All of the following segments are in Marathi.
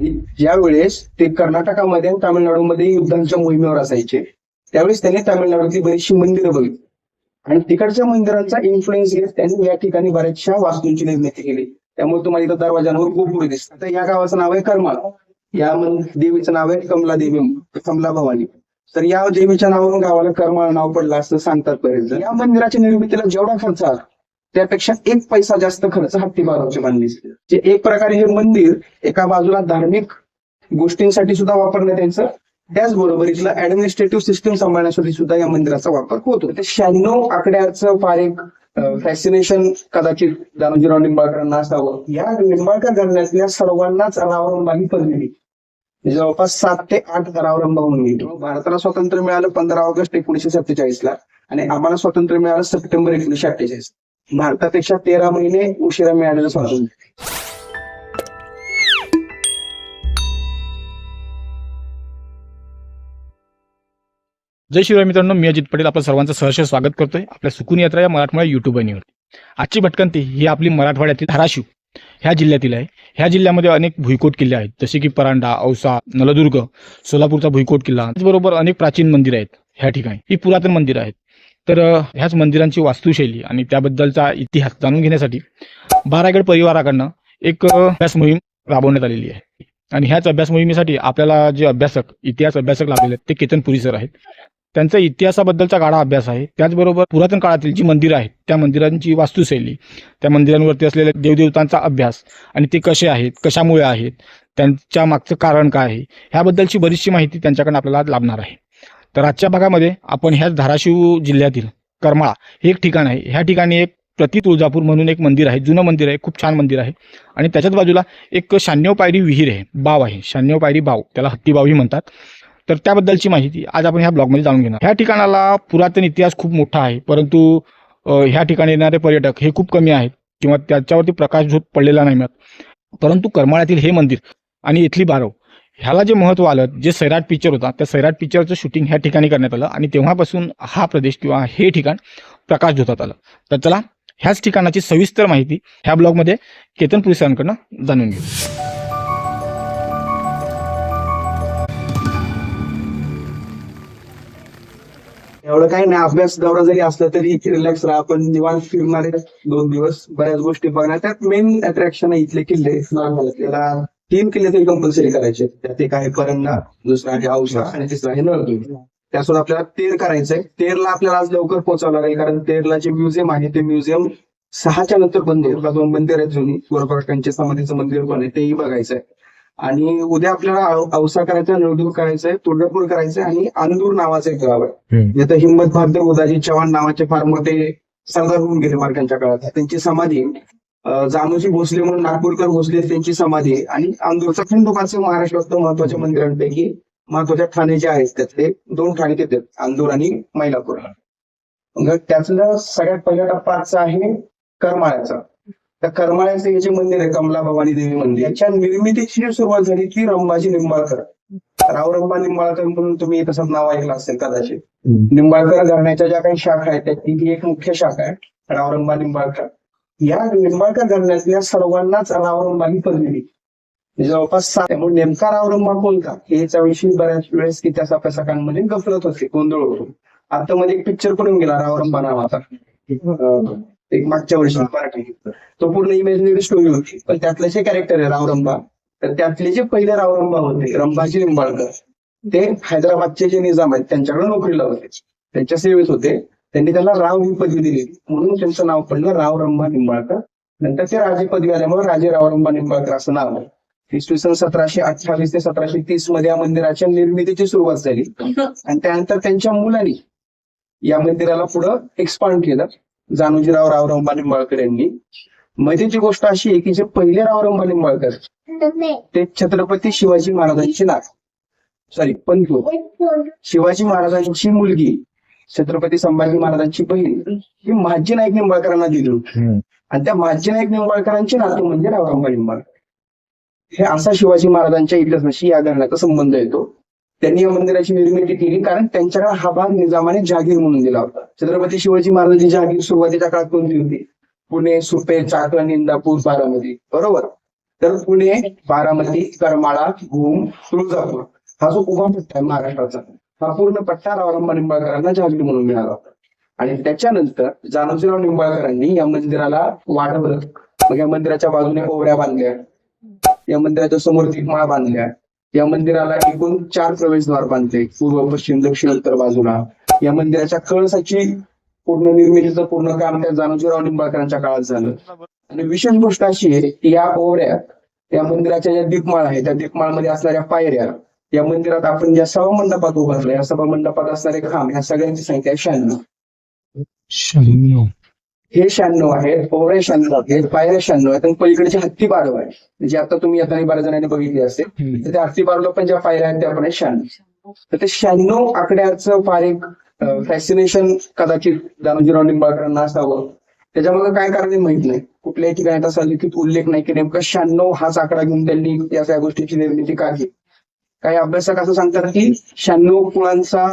ज्यावेळेस ते कर्नाटकामध्ये आणि तामिळनाडूमध्ये युद्धांच्या मोहिमेवर असायचे त्यावेळेस त्यांनी तामिळनाडूतली बरीचशी मंदिरं बघितली. आणि तिकडच्या मंदिरांचा इन्फ्लुएन्स घेत त्यांनी या ठिकाणी बऱ्याचशा वास्तूंची निर्मिती केली. त्यामुळे तुम्हाला इथं दरवाजांवर गोपुर दिसतात तर या गावाचं नाव आहे करमाळ या देवीचं नाव आहे कमला देवी कमला भवानी. तर या देवीच्या नावावरून गावाला करमाळ नाव पडलं असं सांगतात बरेच जण. या मंदिराच्या निर्मितीला जेवढा खर्च आला त्यापेक्षा एक पैसा जास्त खर्च हत्ती बारावची मानले जे एक प्रकारे हे मंदिर एका बाजूला धार्मिक गोष्टींसाठी सुद्धा वापरण्यात यायचं त्याचबरोबर इथलं ऍडमिनिस्ट्रेटिव्ह सिस्टीम सांभाळण्यासाठी सुद्धा या मंदिराचा वापर होतो. ते शहाण्णव आकड्याचं फार एक फॅसिनेशन कदाचित दानोजीराव निंबाळकरांना असावं. या निंबाळकर घराण्यातल्या सर्वांनाच रावरंबाही पदवी जवळपास सात ते आठ रावरंबा होऊन भारताला स्वातंत्र्य मिळालं पंधरा ऑगस्ट एकोणीशे सत्तेचाळीस ला आणि आम्हाला स्वातंत्र्य मिळालं सप्टेंबर एकोणीशे अठ्ठेचाळीस भारतापेक्षा तेरा महिने उशिरा मिळालेलं स्वातंत्र्य. जय शिवराय मित्रांनो मी अजित पटेल आपलं सर्वांचं सहर्ष स्वागत करतोय. आपल्या सुकून यात्रा या मराठवाडा युट्यूब वाहिनीवरती आजची भटकंती ही आपली मराठवाड्यातील धाराशिव ह्या जिल्ह्यातील आहे. ह्या जिल्ह्यामध्ये अनेक भुईकोट किल्ले आहेत. जसे की परांडा औसा नलदुर्ग सोलापूरचा भुईकोट किल्ला. त्याचबरोबर अनेक प्राचीन मंदिरं आहेत ह्या ठिकाणी. ही पुरातन मंदिरं आहेत. तर ह्याच मंदिरांची वास्तुशैली आणि त्याबद्दलचा इतिहास जाणून घेण्यासाठी बारागड परिवाराकडनं एक अभ्यास मोहीम राबवण्यात आलेली आहे. आणि ह्याच अभ्यास मोहिमेसाठी आपल्याला जे अभ्यासक इतिहास अभ्यासक लाभलेले आहेत ते केतन सर आहेत. त्यांचा इतिहासाबद्दलचा गाढा अभ्यास आहे. त्याचबरोबर पुरातन काळातील जी मंदिरं आहेत त्या मंदिरांची वास्तुशैली त्या मंदिरांवरती असलेल्या देवदेवतांचा अभ्यास आणि ते कसे आहेत कशामुळे आहेत त्यांच्या मागचं कारण काय आहे ह्याबद्दलची बरीचशी माहिती त्यांच्याकडून आपल्याला लाभणार आहे. तर आजच्या भागामध्ये आपण ह्याच धाराशिव जिल्ह्यातील करमाळा हे एक ठिकाण आहे. ह्या ठिकाणी एक प्रति तुळजापूर म्हणून एक मंदिर आहे. जुनं मंदिर आहे. खूप छान मंदिर आहे. आणि त्याच्याच बाजूला एक शहाण्णव पायरी विहीर आहे. बाव आहे. शहाण्णव पायरी बाव. त्याला हत्तीबावही म्हणतात. तर त्याबद्दलची माहिती आज आपण ह्या ब्लॉगमध्ये जाणून घेणार. ह्या ठिकाणाला पुरातन इतिहास खूप मोठा आहे. परंतु ह्या ठिकाणी येणारे पर्यटक हे खूप कमी आहेत. किंवा त्याच्यावरती प्रकाशझोत पडलेला नाही मिळत. परंतु करमाळ्यातील हे मंदिर आणि इथली बारव ह्याला जे महत्त्व आलं जे सैराट पिक्चर होता त्या सैराट पिक्चरचं शूटिंग ह्या ठिकाणी करण्यात आलं आणि तेव्हापासून हा प्रदेश किंवा हे ठिकाण प्रकाश धोतात आलं. तर चला ह्याच ठिकाणाची सविस्तर माहिती ह्या ब्लॉगमध्ये केतन पोलिसांकडनं जाणून घेऊ. एवढं काही नाही अभ्यास दौरा जरी असला तरी रिलॅक्स राहा आपण निवांत फिरणारे दोन दिवस बऱ्याच गोष्टी बघणार. त्यात मेन अट्रॅक्शन आहे इथले किल्ले. त्याला तीन किल्ले तरी कंपल्सरी करायचे. त्यात एक आहे परंडा दुसरा आहे औषा आणि तिसरा आहे नळदुर्ग त्यासोबत आपल्याला तेर करायचंय. तेरला आपल्याला आज लवकर पोहोचावं लागेल कारण तेरला जे म्युझियम आहे. ते म्युझियम सहाच्या नंतर बंद होईल दोन मंदिर आहेत जुनी. गोरपाकांच्या समाधीचं मंदिर पण आहे. तेही बघायचंय. आणि उद्या आपल्याला औसा करायचा नळदूर करायचंय तुळजापूर करायचंय आणि अंदूर नावाचं एक गाव आहे. जिथं हिंमत भारदेव उदाजी चव्हाण नावाचे फार मोठे सरदार होऊन गेले मार्कांच्या काळात. त्यांची समाधी अं, जानोजी भोसले म्हणून नागपूरकर भोसले त्यांची समाधी आहे. आणि अंदूरचा खंडोबाचं महाराष्ट्रातलं महत्त्वाच्या मंदिरांपैकी महत्त्वाच्या ठाणे जे आहेत त्यातले दोन ठाणे तिथे आहेत, अंदूर आणि मैलापूर. मग त्यातलं सगळ्यात पहिला टप्पा आजचा आहे करमाळ्याचा. त्या करमाळ्याचं हे जे मंदिर आहे कमला भवानी देवी मंदिर याच्या निर्मितीची जी सुरुवात झाली ती रंबाजी निंबाळकर. रावरंबा निंबाळकर म्हणून तुम्ही तसंच नाव ऐकलं असेल कदाचित. निंबाळकर घराण्याच्या ज्या काही शाखा आहेत त्यातली ही एक मुख्य शाखा आहे रावरंबा निंबाळकर. या निंबाळकर घराण्यातल्या सर्वांनाच रावरंबा ही जवळपास सात त्यामुळे नेमका रावरंबा कोणता? याच्याविषयी बऱ्याच वेळेस इतिहास अभ्यासकांमध्ये गफलत होते गोंधळ होतो आता मध्ये एक पिक्चर पडून गेला? रावरंबा नावाचा. एक मागच्या वर्षी मराठी तो पूर्ण इमेजनरी स्टोरी होती. पण त्यातले जे कॅरेक्टर आहे रावरंबा तर त्यातले जे पहिले रावरंबा होते रंभाजी निंबाळकर ते हैदराबादचे जे निजाम आहेत त्यांच्याकडे नोकरीला होते. त्यांच्या सेवेत होते. त्यांनी त्याला राव ही पदवी दिली. म्हणून त्यांचं नाव पडलं राव रंभा निंबाळकर. नंतर ते राजे पदवी आल्यामुळे राजे रावरंबा निंबाळकर असं नाव आहे. इसवी सन सतराशे अठ्ठावीस ते सतराशे तीसमध्ये या मंदिराच्या निर्मितीची सुरुवात झाली. आणि त्यानंतर त्यांच्या मुलांनी या मंदिराला पुढं एक्सपांड केलं. जानोजीराव रावरंबा निंबाळकर यांनी. मजेची गोष्ट अशी आहे की जे पहिले राव रंभा निंबाळकर ते छत्रपती शिवाजी महाराजांची नात. सॉरी पंतू शिवाजी महाराजांची मुलगी. छत्रपती संभाजी महाराजांची बहीण ही महाजी नाईक निंबाळकरांना दिली होती. आणि त्या महाजी नाईक निंबाळकरांची नातू म्हणजे रावरंबा निंबाळकर. हे असा शिवाजी महाराजांच्या इतिहासाशी या घराण्याचा संबंध येतो. त्यांनी या मंदिराची निर्मिती केली कारण त्यांच्याकडे हा भाग निजामाने जहागीर म्हणून दिला होता. छत्रपती शिवाजी महाराजांची जहागीर सुरुवातीच्या काळात कोणती होती? पुणे सुपे चाकण इंदापूर बारामती. बरोबर? तर पुणे बारामती करमाळा भूम तुळजापूर हा जो उभा पट्टा आहे महाराष्ट्राचा. हा पूर्ण पट्टा रावरांबा निंबाळकरांना जागरी म्हणून मिळाला होता. आणि त्याच्यानंतर जानोजीराव निंबाळकरांनी या मंदिराला वाढवलं. मग या मंदिराच्या बाजूने ओवऱ्या बांधल्या. या मंदिराच्या समोर दीपमाळ बांधल्या. या मंदिराला एकूण चार प्रवेशद्वार बांधले. पूर्व पश्चिम दक्षिण उत्तर बाजूला. या मंदिराच्या कळसाची पूर्ण निर्मितीचं पूर्ण काम त्या जानोजीराव निंबाळकरांच्या काळात झालं. आणि विशेष गोष्ट अशी आहे की या ओवऱ्या या मंदिराच्या ज्या दीपमाळ आहे त्या दीपमाळमध्ये असणाऱ्या पायऱ्या या मंदिरात आपण ज्या सभा मंडपात उभारलं या सभा मंडपात असणारे खांब ह्या सगळ्यांची संख्या आहे शहाण्णव. शहाण्णव. हे शहाण्णव आहे ओवऱ्या शहाण्णव आहेत पायऱ्या शहाण्णव आहेत आणि पलीकडचे हत्ती बारव आहे जे आता तुम्ही येताना बऱ्याच जणांनी बघितली असेल तर त्या हत्ती बारवला पण ज्या पायऱ्या आहेत त्या पण आहेत शहाण्णव. तर ते शहाण्णव आकड्याचं फार एक फॅसिनेशन कदाचित दानोजीराव निंबाळकरांना असावं. त्याच्यामध्ये काय कारण आहे माहीत नाही. कुठल्याही ठिकाणी असा लिखित उल्लेख नाही की नेमका शहाण्णव हाच आकडा घेऊन त्यांनी या सगळ्या गोष्टीची निर्मिती का केली काही अभ्यासक असं सांगतात की शहाण्णव कुळांचा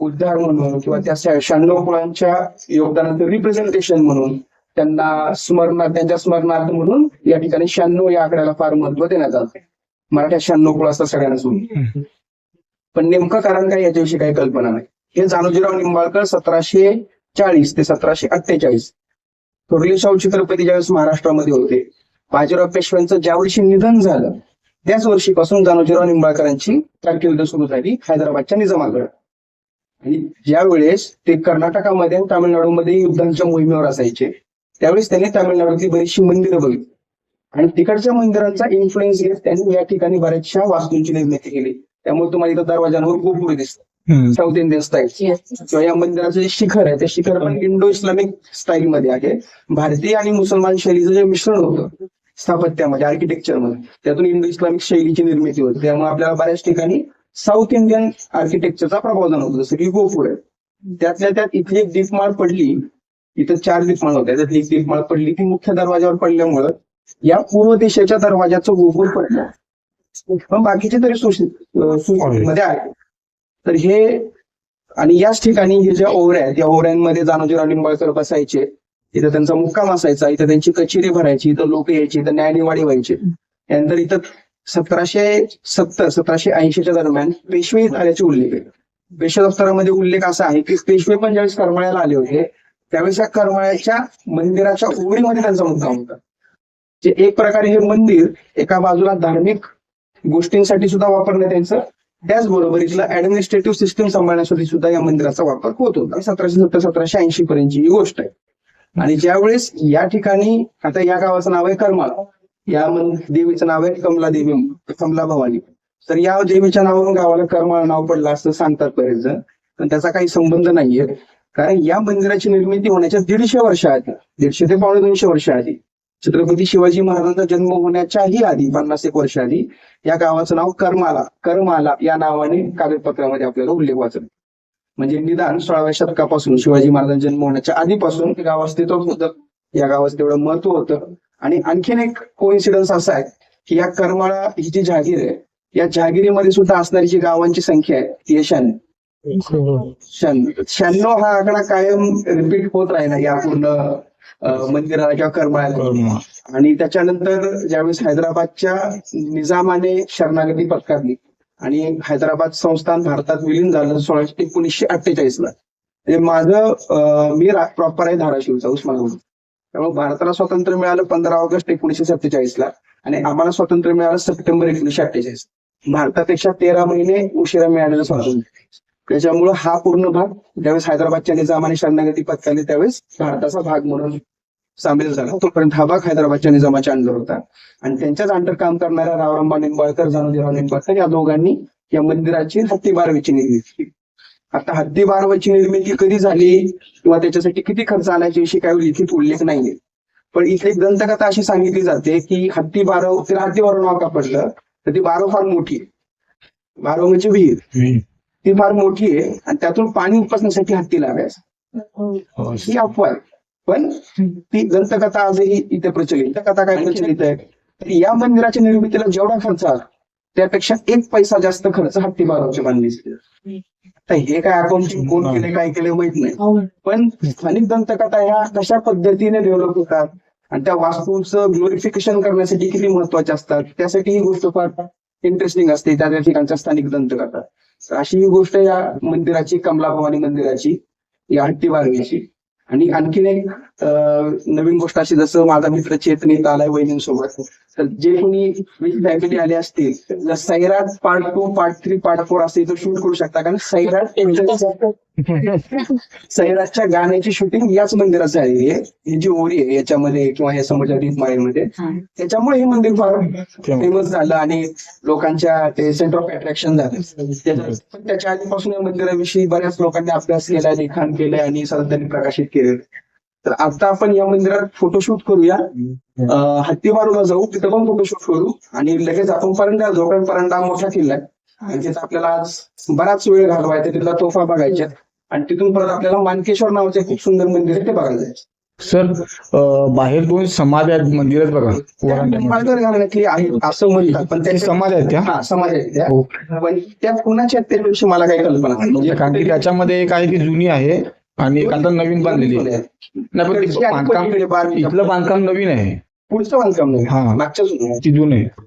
उद्धार म्हणून किंवा त्या शहाण्णव कुळांच्या योगदानाचं रिप्रेझेंटेशन म्हणून त्यांना स्मरणार्थ त्यांच्या स्मरणार्थ म्हणून या ठिकाणी शहाण्णव या आकड्याला फार महत्त्व देण्यात आलं. मराठ्यात शहाण्णव कुळ असतात सगळ्यांना सुरू. पण नेमकं कारण काय याच्याविषयी काही कल्पना नाही. हे जानोजीराव निंबाळकर सतराशे चाळीस ते सतराशे अठ्ठेचाळीस. थोरले शाहू छत्रपती ज्यावेळेस महाराष्ट्रामध्ये होते बाजीराव पेशव्यांचं ज्या वर्षी निधन झालं त्याच वर्षीपासून जानोजीराव निंबाळकरांची कारकीर्द सुरू झाली हैदराबादच्या निजामाकडे. आणि ज्या वेळेस ते कर्नाटकामध्ये आणि तामिळनाडूमध्ये युद्धांच्या मोहिमेवर असायचे त्यावेळेस त्यांनी तामिळनाडूतली बरीचशी मंदिरं बघितली. आणि तिकडच्या मंदिरांचा इन्फ्लुएन्स घेत त्यांनी या ठिकाणी बऱ्याचशा वास्तूंची निर्मिती केली. त्यामुळे तुम्हाला इथं दरवाजांवर गोपुर दिसतात. साऊथ इंडियन स्टाईल किंवा या मंदिराचं जे शिखर आहे ते शिखर पण इंडो इस्लामिक स्टाईल मध्ये आहे. भारतीय आणि मुसलमान शैलीचं जे मिश्रण होतं स्थापत्यामध्ये आर्किटेक्चरमध्ये त्यातून इंडो इस्लामिक शैलीची निर्मिती होते. त्यामुळे आपल्याला बऱ्याच ठिकाणी साऊथ इंडियन आर्किटेक्चरचा प्रभाव जाणवतो. जसं की गोपूर आहे. त्यातल्या त्यात इथली एक दीपमाळ पडली. इथं चार दीपमाळ होत्या. त्यातली एक दीपमाळ पडली ती मुख्य दरवाजावर पडल्यामुळं या पूर्व दिशेच्या दरवाजाचं गोपूर पडलं. पण बाकीचे तरी मध्ये आहे. तर हे आणि याच ठिकाणी हे ज्या ओवऱ्या आहेत या ओवऱ्यांमध्ये जानोजीराव निंबाळकर बसायचे. इथं त्यांचा मुक्काम असायचा इथं त्यांची कचेरी भरायची इथं लोक यायची इथं न्यायनिवाडी व्हायची. त्यानंतर इथं सतराशे सत्तर सतराशे ऐंशीच्या दरम्यान पेशवे आल्याचे उल्लेख आहे. पेशवे दफ्तरामध्ये उल्लेख असा आहे की पेशवे पण ज्यावेळेस करमाळ्याला आले होते त्यावेळेस या करमाळ्याच्या मंदिराच्या ओवरीमध्ये त्यांचा मुक्काम होता. जे एक प्रकारे हे मंदिर एका बाजूला धार्मिक गोष्टींसाठी सुद्धा वापरण्यात यायचं त्याचबरोबर इथलं ऍडमिनिस्ट्रेटिव्ह सिस्टम सांभाळण्यासाठी सुद्धा या मंदिराचा वापर होत होता. सतराशे सत्तर सतराशे ऐंशी पर्यंतची ही गोष्ट आहे. आणि ज्यावेळेस या ठिकाणी आता या गावाचं नाव आहे करमाळा या देवीचं नाव आहे कमला देवी कमला भवानी. तर या देवीच्या नावावरून गावाला करमाळा नाव पडलं असं सांगतात बरेच जण पण त्याचा काही संबंध नाहीये. कारण या मंदिराची निर्मिती होण्याच्या दीडशे वर्ष आधी दीडशे ते पावणे दोनशे वर्ष आधी. छत्रपती शिवाजी महाराजांचा जन्म होण्याच्याही आधी पन्नास एक वर्ष आधी या गावाचं नाव करमाला करमाला या नावाने कागदपत्रामध्ये आपल्याला उल्लेख वाचला म्हणजे निदान सोळाव्या शतकापासून शिवाजी महाराजांचा जन्म होण्याच्या आधीपासून गाव अस्तित्वात होतं. या गावाचं तेवढं महत्त्व होतं. आणि आणखीन एक कोइन्सिडन्स असा आहे की या करमाळा ही जी जहागीर आहे या जहागिरीमध्ये सुद्धा असणारी जी गावांची संख्या आहे ती शहाण्णव. शहाण्णव. हा आकडा कायम रिपीट होत राहिला या पूर्ण मंदिराला किंवा करमाळ्याला. आणि त्याच्यानंतर ज्यावेळेस हैदराबादच्या निजामाने शरणागती पत्करली आणि हैदराबाद संस्थान भारतात विलीन झालं सोळाशे एकोणीसशे अठ्ठेचाळीस ला. म्हणजे माझं मी प्रॉपर आहे धाराशिवचा उस्मानाबाद. त्यामुळे भारताला स्वातंत्र्य मिळालं पंधरा ऑगस्ट एकोणीसशे सत्तेचाळीस ला आणि आम्हाला स्वातंत्र्य मिळालं सप्टेंबर एकोणीसशे अठ्ठेचाळीस. भारतापेक्षा तेरा महिने उशिरा मिळालेलं स्वातंत्र्य. त्याच्यामुळं हा पूर्ण भाग ज्यावेळेस हैदराबादच्या निजामाने शरणागती पत्करली त्यावेळेस भारताचा भाग म्हणून सामील झाला. तोपर्यंत हा भाग हैदराबादच्या निजामाच्या अंडर होता. आणि त्यांच्याच अंडर काम करणाऱ्या रावरांबा निंबाळकर जानोजीराव निंबाळकर या दोघांनी या मंदिराची हत्ती बारवीची निर्मिती केली. आता हत्ती बारवाची निर्मिती कधी झाली किंवा त्याच्यासाठी किती खर्च आला याच्याविषयी काही लिखित उल्लेख नाहीये. पण इथे एक दंतकथा अशी सांगितली जाते की हत्ती बारव तिला हत्ती बारव नाव का पडलं? तर ती बारव फार मोठी आहे. बारव म्हणजे विहीर. ती फार मोठी आहे आणि त्यातून पाणी उपसण्यासाठी हत्ती लागायचं ही अफवा आहे. पण ती दंतकथा आजही इथे प्रचलित त्या कथा काय प्रचलित आहे? तर या मंदिराच्या निर्मितीला जेवढा खर्च आला त्यापेक्षा एक पैसा जास्त खर्च हत्ती बारावच्या बांधणीस तर हे काय अकाउंटिंग कोण केले काय केले माहीत नाही. पण स्थानिक दंतकथा ह्या कशा पद्धतीने डेव्हलप होतात आणि त्या वास्तूचं ग्लोरिफिकेशन करण्यासाठी किती महत्त्वाचे असतात त्यासाठी ही गोष्ट फार इंटरेस्टिंग असते त्या त्या ठिकाणच्या स्थानिक दंतकथा अशी ही गोष्ट या मंदिराची कमला भवानी मंदिराची या हट्टी बारवीची. आणि आणखीन एक नवीन गोष्ट अशी जसं माझा मित्र चेतन इथं आलाय वहिनींसोबत. तर जे कोणी फॅमिली आले असतील तर Sairat part two part three part four असं इथं शूट करू शकता. कारण सैराट सैराटच्या गाण्याची शूटिंग याच मंदिराचं आहे. हे जी ओरी आहे याच्यामध्ये किंवा या समजावतीत माळेमध्ये त्याच्यामुळे हे मंदिर फार फेमस. झालं आणि लोकांच्या ते सेंटर ऑफ अट्रॅक्शन झालं. त्याच्या- पण त्याच्या आधीपासून या मंदिराविषयी बऱ्याच लोकांनी अभ्यास केलाय लिखाण केलंय आणि त्यांनी प्रकाशित केले तर आता आपण या मंदिरात फोटोशूट करूया. हत्तीमारूला जाऊ तिथं पण फोटोशूट करू. आणि लगेच आपण परंडा पण परंडा मोठा किल्ला आहे आणि तिथं आपल्याला आज बराच वेळ घालवायचा तिथला तोफा बघायच्या आणि तिथून परत आपल्याला मानकेश्वर नावाचं खूप सुंदर मंदिर आहे ते बघायला जायचं. सर बाहेर दोन समाज आहेत मंदिर आहेत बघा वरांड्यामध्ये. निंबाळकर घराण्यातली आहे असं म्हणतात. पण ते त्याच्या समाज आहेत त्या? समाज आहेत त्या. पण त्या कुणाच्या आहेत त्याविषयी मला काही कल्पना नाही. म्हणजे कारण की त्याच्यामध्ये एक आहे की जुनी आहे आणि आता नवीन बांधलेली आहे नाही पण ते बांधकाम इथलं बांधकाम नवीन आहे पुढचं बांधकाम नाही हा. मागच्या आहे. ती जुनी आहे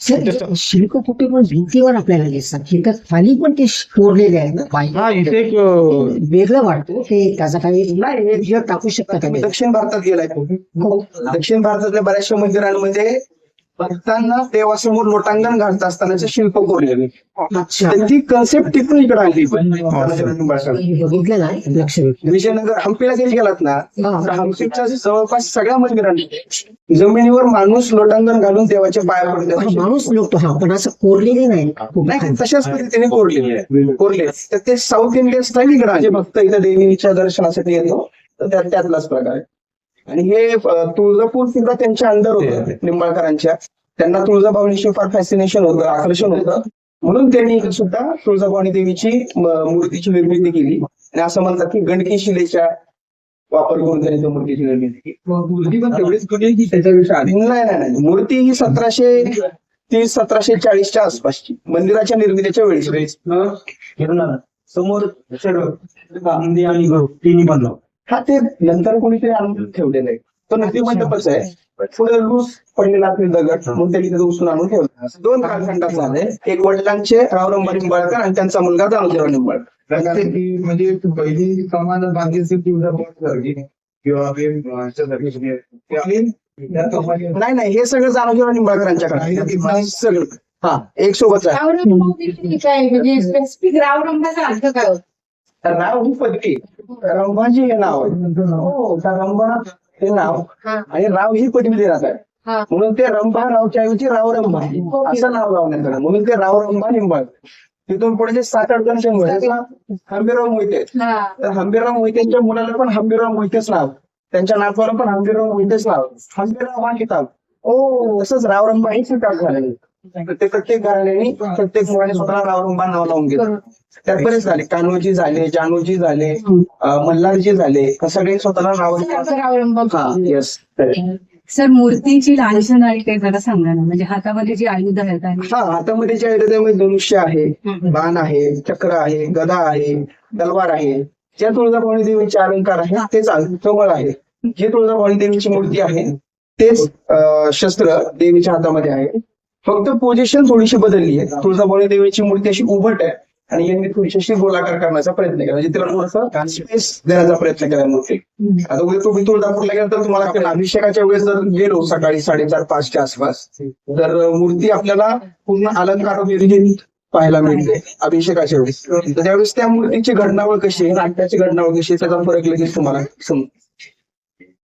सर शिल्प कुठे पण भिंतीवर आपल्याला दिसतात शिल्प खाली पण ते कोरलेले आहेत ना. हा इथे एक अं, वेगळं वाटतं ते त्याचा काही नाही टाकू शकता का तुम्ही नाही? दक्षिण भारतात गेलाय हो. दक्षिण भारतातल्या बऱ्याचशा मंदिरांमध्ये भक्तांना देवासमोर लोटांगण घालत असतानाचे शिल्प कोरलेले. तर ती कन्सेप्ट तिकडून इकडे आणली बघितलं नाही लक्ष देत. विजयनगर हम्पीला जरी गेलात ना. तर हम्पीच्या जवळपास सगळ्या मंदिरांनी जमिनीवर माणूस लोटांगण घालून देवाच्या पाया पडले माणूस लोक हा. पण असं कोरलेले नाही. तशाच पद्धतीने कोरले कोरले. तर ते साऊथ इंडियन स्टाईल इकडे भक्त इथं देवीच्या दर्शनासाठी येतो. तर त्यात त्यातलाच प्रकार आहे. आणि हे तुळजापूर सुद्धा त्यांच्या अंडर होतं निंबाळकरांच्या. त्यांना तुळजाभवानीशी फार फॅसिनेशन होतं आकर्षण होतं. म्हणून त्यांनी सुद्धा तुळजाभवानी देवीची मूर्तीची निर्मिती केली. आणि असं म्हणतात की गणकी शिलेच्या वापर करून त्यांनी त्या मूर्तीची निर्मिती केली. मूर्ती पण तेवढीच की त्याच्यापेक्षा आधी? नाही नाही नाही. मूर्ती ही सतराशे तीस सतराशे चाळीसच्या आसपासची. मंदिराच्या निर्मितीच्या वेळेस. समोर आणि तिन्ही बनलो हा ते नंतर कोणीतरी आणून ठेवलेलं आहे तो नदी मंडपच आहे. पुढे लूस पडलेला असेल दगड म्हणून त्यांनी तिथे उचलून आणून ठेवला. दोन कालखंडात झाले. एक वडिलांचे रावरंबा निंबाळकर आणि त्यांचा मुलगा दामोदर निंबाळकर. म्हणजे पहिली कमान बांधली असेल तुळजापूरसारखी किंवा आपले कमानी- नाही नाही हे सगळं जानोजीराव निंबाळकरांच्याकडे सगळं. हा एक सोबत आहे. म्हणजे स्पेसिफिक रावरंबाचा अर्थ काय होतो राव ही पदवी रंभाजी हे नाव आहे रंभा हे नाव. आणि राव ही पदवी देण्यात आहे. म्हणून ते रंभा रावच्या ऐवजी राव रंभा. असं नाव लावण्यात आलं म्हणून ते राव रंभा निंबाळ तिथून पुढे जे सात आठ जण हंबीराव मोहिते. तर हंबीराव मोहितेंच्या मुलाला पण हंबीराव मोहितेच नाव त्यांच्या नातवाला पण हंबीराव मोहितेच नाव हंबीराव हा किताब ओ तसंच रावरंबा ही किताब झालेली ते प्रत्येक घराण्याने प्रत्येक मुलाने स्वतःला रावरंबा नाव लावून घेतलं. त्यात बरेच झाले. कान्होजी झाले जानोजी झाले मल्हारजी झाले. सगळे स्वतःला नाव हा येस सर मूर्तीची लांछन आणि ते जरा सांगा ना. म्हणजे हातामध्ये जी आयुध आहेत हा हातामध्ये जे आहे त्यामध्ये धनुष्य आहे बाण आहे चक्र आहे गदा आहे तलवार आहे. ज्या तुळजाभवानी देवीचे अलंकार आहे तेच कमळ आहे. जी तुळजाभवानी देवीची मूर्ती आहे तेच शस्त्र देवीच्या हातामध्ये आहे. फक्त पोझिशन थोडीशी बदलली आहे. तुळजाभवानी देवीची मूर्ती अशी उभट आहे आणि यांनी थोडीशी अशी गोलाकार करण्याचा प्रयत्न केला. म्हणजे तिला थोडासा स्पेस देण्याचा प्रयत्न केला मूर्ती. आता उद्या तुम्ही तुळजापूरला गेला तर तुम्हाला अभिषेकाच्या वेळेस जर गेलो सकाळी साडेचार पाचच्या आसपास तर मूर्ती आपल्याला पूर्ण अलंकार पाहायला मिळते अभिषेकाच्या वेळेस. तर त्यावेळेस त्या मूर्तीची घडणावळ कशी आहे नाट्याची घडणावळ कशी आहे त्याचा फरक लगेच तुम्हाला समजेल